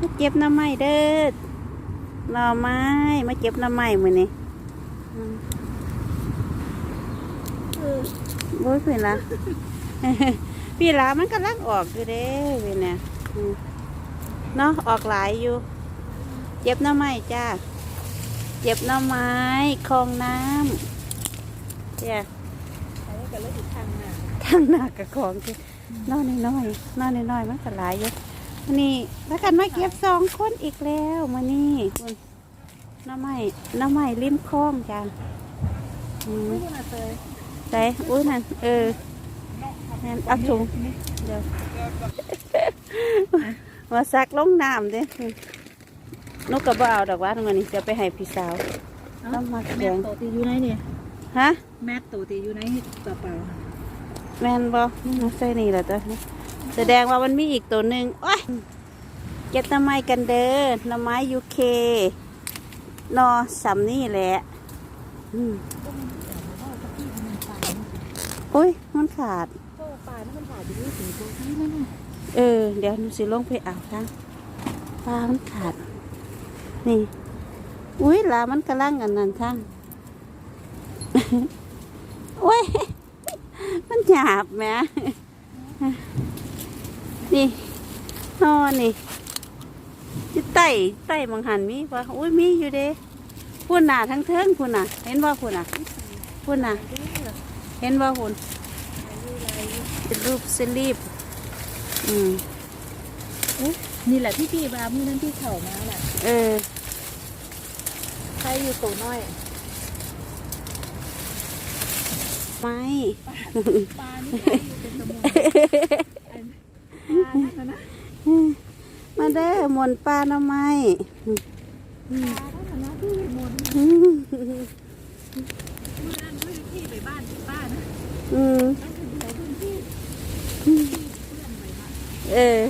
มาเก็บหน้ำไม้เด้อหน่อไม้มาเก็บหน้ำไม้มือนี่อืมโอ้ยเพื่อนละพี่ละมันกำลังออกอยู่เด้เว้ยเนี่ยอืมเนาะออกหลายอยู่ เก็บหน้ำไม้จ้าเก็บหน้ำไม้คลองน้ำเนี่ยอันนี้ก็เลยอีกทางหน้าทางหน้ากระของที่น้อยน้อยๆน้อยน้อยๆมันก็หลายอยู่ มื้อนี่แล้วกันมาเก็บสองคนอีกแล้วมานี่คุณน้ำไม้น้ำไม้ริมคลองจ้าอืมไม่ได้มาเตยใส่อุ้ยนั่นเออนั่นเอาถุงเดี๋ยวมาซักลงน้ำเด้นกกระเบเอาดอกว่าตรงนี้จะไปให้พี่สาวต้องมาแมเขียทงโตตีอยู่ไหนเนี่ยฮะแมทโตตีอยู่ไหนกระเป๋าแมนบอมาใส่นี่แหละตัวนี้ แสดงว่ามันมีอีกตัวหนึ่งโอ้ยเก็บน้ำไม้กันเด้อน้ำไม้ยูเคนอสำนี่แหละอืมโอ้ยมันขาดปลานี่มันผ่านอยู่ที่สีตัวนี้นั่นน่ะเออ เดี๋ยวหนูสิลงไปเอาทั้งปลามันขาด นี่ อุ้ยลามันกระลังอันนั้นทั้งโอ้ย มันหยาบแหม นี่นอนนี่จิไต่ไต่มังหันมีปะอุ้ยมีอยู่เด้พูนหนาทั้งเทิงพูนน่ะ เห็นว่าพูนน่ะพูนน่ะ เห็นว่าพูนเป็นรูปเส้นรีบอืมนี่แหละที่พี่บามือนั้นที่เข่ามาแหละเออใครอยู่โตน้อยไม่ปลานี่ใครอยู่เป็นสมุนอันปลานั่นน่ะนะ มาเด้อหมนปลาหน่อไม้านั่นน่ะนะที่มนต์อืมมือนั้นมือที่ไปบ้านป้านะอืมมันเออ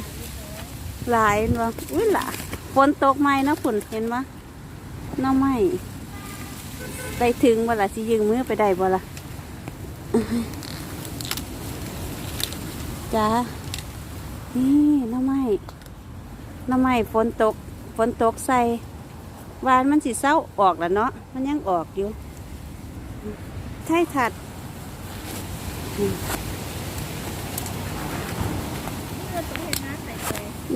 หลายเนาะอุ้ยล่ะฝนตกไหมนะฝนเห็นปะหน่อไม้ได้ถึงบ่ล่ะสิยืงมือไปได้บ่ล่ะจ้า นี่น่อไม้น่อไม้ฝนตกฝนตกใส่วานมันสิเศร้าออกแล้วเนาะมันยังออกอยู่ไทยถัด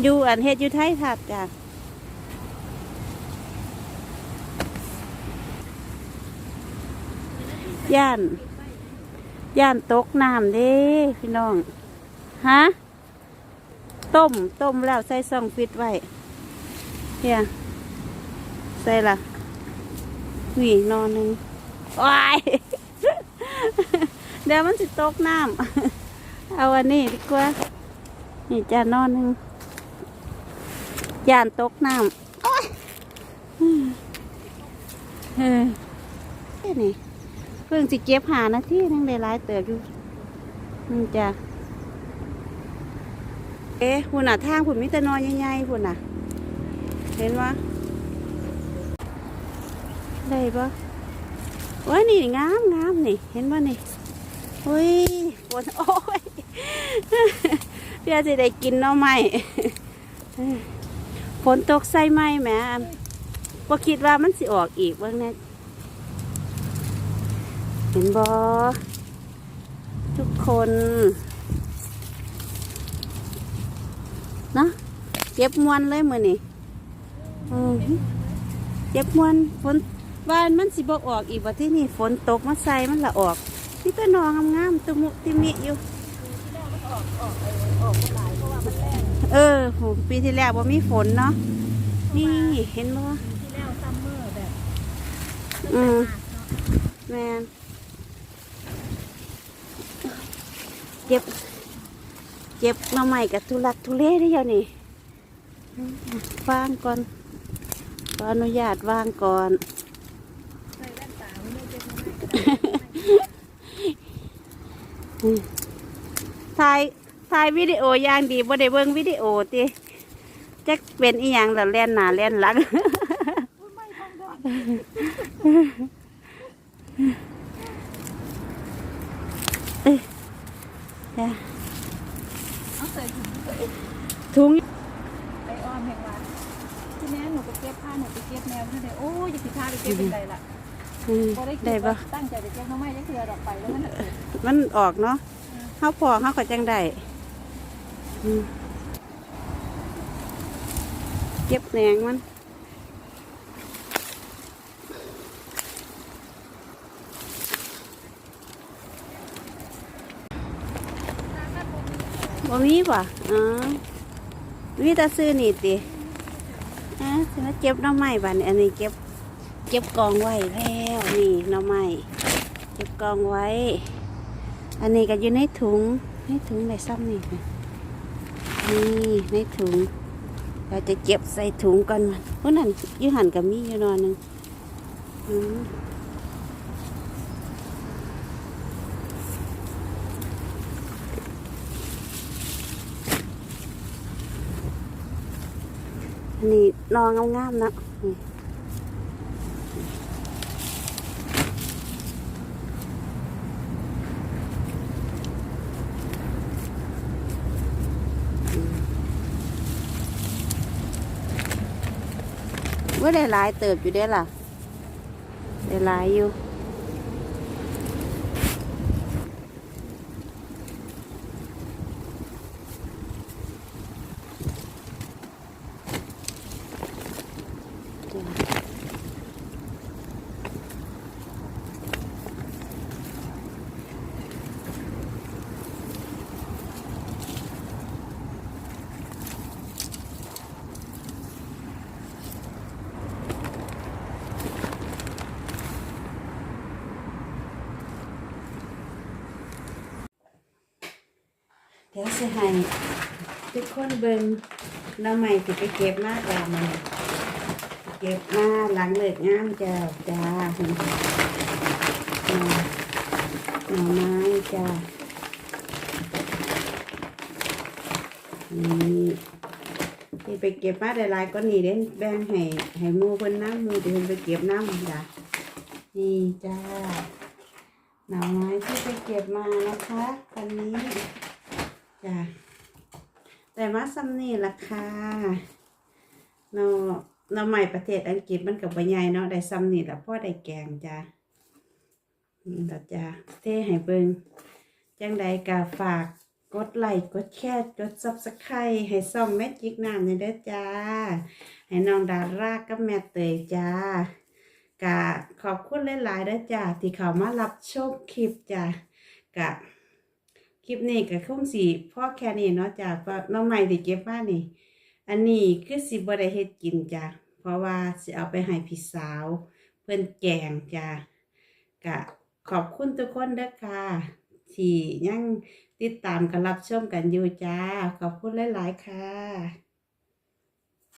อยู่อันเฮ็ดอยู่ไทยถัดจ้ะย่าน ย่านตกน้ำเด้พี่น้อง ฮะ ต้ม ต้มแล้วใส่ซองฟิตไว้เฮียใส่ละหวีนอนหนึ่งว้ายเดี๋ยวมันสิตกน้ำเอาอันนี้ดีกว่า นี่จ้านอนหนึ่งย่านตกน้ำโอ๊ยอืมเออนี่เพิ่งสิเก็บหานาทีนั่งได้หลายเติบอยู่นี่จ้ะ เอ๊ะหุ่นอะทางหุ่นมิตรนอนใหญ่ๆหุ่นอะ เห็นวะได้ปะว้านี่งามงามนี่ เห็นปะนี่เฮ้ยฝนโอ้ยเพื่อจะได้กินหน่อไม้ฝนตกใส่ไหมแหม่ก็คิดว่ามันสิออกอีกบ้างแน่เห็นบอทุกคน เนาะเก็บมวนเลยมือนี่อืมเก็บมวนฝนบ้านมันสิบออกอีกว่าที่นี่ฝนตกมาใส่มันละออกนี่ตัวนองงามๆตุมุติมิอยู่เออโหปีที่แล้วว่ามีฝนเนาะนี่เห็นบ่ที่แล้วซัมเมอร์แบบอืมแมนเจ็บ เจ็บหน้ำใหม่กับทุลักทุเลได้ยังนี่วางก่อนขออนุญาตวางก่อนใส่แว่นตาไม่ได้เจ็บมากถ่ายถ่ายวิดีโออย่างดีบ่ได้เบิ่งวิดีโอติจักเป็นอีหยังแล้วแล่นหน้าแล่นหลังจ้ะเอาใส่ ถุงถุงไปอ้อมแห่งวันที่แม่หนูไปเก็บผ้าหนูไปเก็บแนวที่ไหนโอ้ยอยากสิพาไปเก็บเป็นไรล่ะอืมพอได้คิได้ดปะว่าตั้งใจไปเก็บน้องไม้ยังเถื่อดอกไปแล้วมันน่ะเกิดมันออกเนาะเฮาพอเฮาก็จังได้อืมเก็บแหนงมัน บ่มีป่ะอ๋อมีแต่ซื้อนี่ติอะสิมาเก็บหน้ำไม้บัดนี้อันนี้เก็บ เก็บกองไว้แล้วนี่หน้ำไม้เก็บกองไว้ อันนี้ก็อยู่ในถุงในถุงในซ้ำนี่นี่ในถุง เราจะเก็บใส่ถุงก่อนเพราะนั่นยูหันกับมีอยู่นอนหนึ่งอืม นนี้นองงามๆนะว่าได้หลายเติบอยู่เด้ล่ะ ได้หลายอยู่ เดี๋ยว สิให้ทุกคนเบิ่งน้ำใหม่สิไปเก็บมาจ้ามันเก็บมาหลังเลิกงานจ้าจ้าหน่อหน่อไม้จ้านี่ที่ไปเก็บมาได้หลายก็นี่เด้แบ่งให้ให้มูเพิ่นน้ำมูที่เพิ่นไปเก็บน้ำจ้านี่จ้าหน่อไม้ที่ไปเก็บมานะคะวันนี้ จ้ะแต่ว่าซัมนี่ราคาเนาะเนาะใหม่ประเทศอังกฤษมันกับใบใหญ่เนาะได้ซัมนี่แล้วพ่อได้แกงจ้ะนี่ละจ้ะเทให้เบิงจังใดกาฝากกดไลค์กดแชร์กดซับสไครต์ให้ซ่อมแม่จิกน้ำนี่เด้อจ้า ให้น้องดารากับแม่เตยจ้ากะขอบคุณหลายๆเด้อจ้าที่เขามารับชมคลิปจ้ากะ คลิปนี้ก็คงสีพ่อแค่นี้เนาะจ้ะเน้องใหม่ที่เก็บบ้านนี่ อันนี้คือสิบ่ได้เฮ็ดกินจ้ะเพราะว่าสิเอาไปให้พี่สาว เพื่อนแกงจ้ะกะขอบคุณทุกคนด้อค่ะที่ยังติดตามกันรับชมกันอยู่จ้า ขอบคุณหลาย ๆ ค่ะ